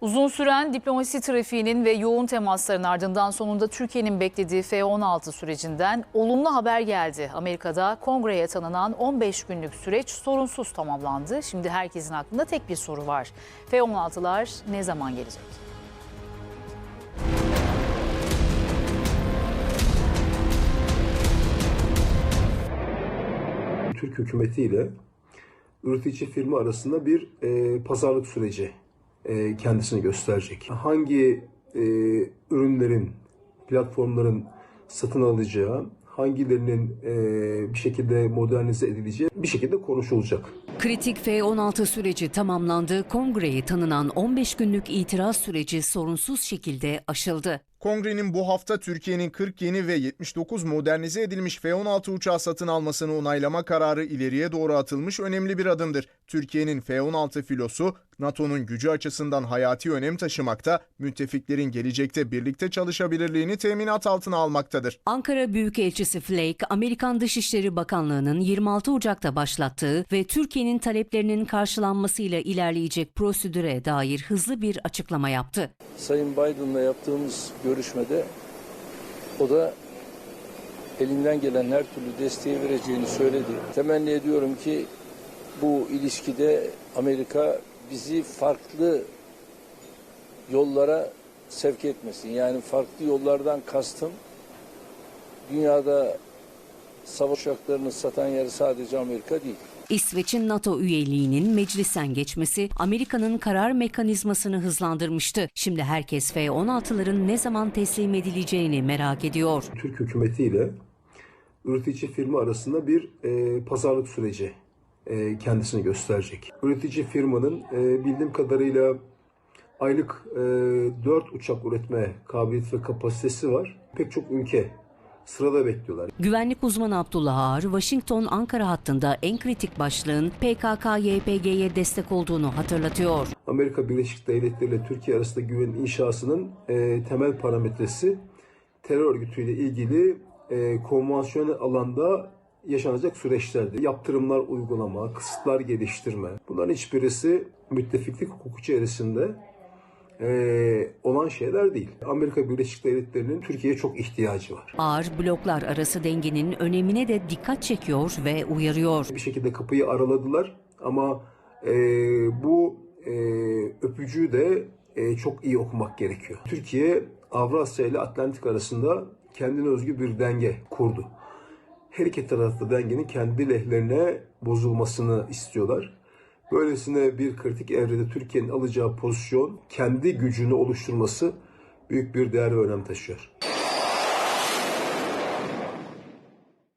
Uzun süren diplomasi trafiğinin ve yoğun temasların ardından sonunda Türkiye'nin beklediği F-16 sürecinden olumlu haber geldi. Amerika'da kongreye tanınan 15 günlük süreç sorunsuz tamamlandı. Şimdi herkesin aklında tek bir soru var. F-16'lar ne zaman gelecek? Türk hükümeti ile üretici firma arasında bir e, pazarlık süreci e, kendisini gösterecek. Hangi e, ürünlerin, platformların satın alacağı, hangilerinin e, bir şekilde modernize edileceği bir şekilde konuşulacak. Kritik F-16 süreci tamamlandı. Kongreye tanınan 15 günlük itiraz süreci sorunsuz şekilde aşıldı. Kongrenin bu hafta Türkiye'nin 40 yeni ve 79 modernize edilmiş F-16 uçağı satın almasını onaylama kararı ileriye doğru atılmış önemli bir adımdır. Türkiye'nin F-16 filosu NATO'nun gücü açısından hayati önem taşımakta, müttefiklerin gelecekte birlikte çalışabilirliğini teminat altına almaktadır. Ankara Büyükelçisi Flake, Amerikan Dışişleri Bakanlığı'nın 26 Ocak'ta başlattığı ve Türkiye'nin taleplerinin karşılanmasıyla ilerleyecek prosedüre dair hızlı bir açıklama yaptı. Sayın Biden'la yaptığımız görüşmede o da elinden gelen her türlü desteği vereceğini söyledi. Temenni ediyorum ki bu ilişkide Amerika bizi farklı yollara sevk etmesin. Yani farklı yollardan kastım dünyada savaş uçaklarını satan yer sadece Amerika değil. İsveç'in NATO üyeliğinin meclisten geçmesi Amerika'nın karar mekanizmasını hızlandırmıştı. Şimdi herkes F-16'ların ne zaman teslim edileceğini merak ediyor. Türk hükümeti ile üretici firma arasında bir e, pazarlık süreci e, kendisini gösterecek. Üretici firmanın e, bildiğim kadarıyla aylık e, 4 uçak üretme kabiliyeti ve kapasitesi var. Pek çok ülke sırada bekliyorlar. Güvenlik uzmanı Abdullah Ağar, Washington-Ankara hattında en kritik başlığın PKK-YPG'ye destek olduğunu hatırlatıyor. Amerika Birleşik Devletleri ile Türkiye arasında güven inşasının e, temel parametresi terör örgütüyle ilgili e, konvansiyonel alanda yaşanacak süreçlerdir. Yaptırımlar uygulama, kısıtlar geliştirme. Bunların hiçbirisi müttefiklik hukuku içerisinde e, olan şeyler değil. Amerika Birleşik Devletleri'nin Türkiye'ye çok ihtiyacı var. Ağar, bloklar arası dengenin önemine de dikkat çekiyor ve uyarıyor. bir şekilde kapıyı araladılar ama e, bu e, öpücüğü de e, çok iyi okumak gerekiyor. Türkiye Avrasya ile Atlantik arasında kendine özgü bir denge kurdu. Her iki tarafta dengenin kendi lehlerine bozulmasını istiyorlar. Böylesine bir kritik evrede Türkiye'nin alacağı pozisyon kendi gücünü oluşturması büyük bir değer ve önem taşıyor.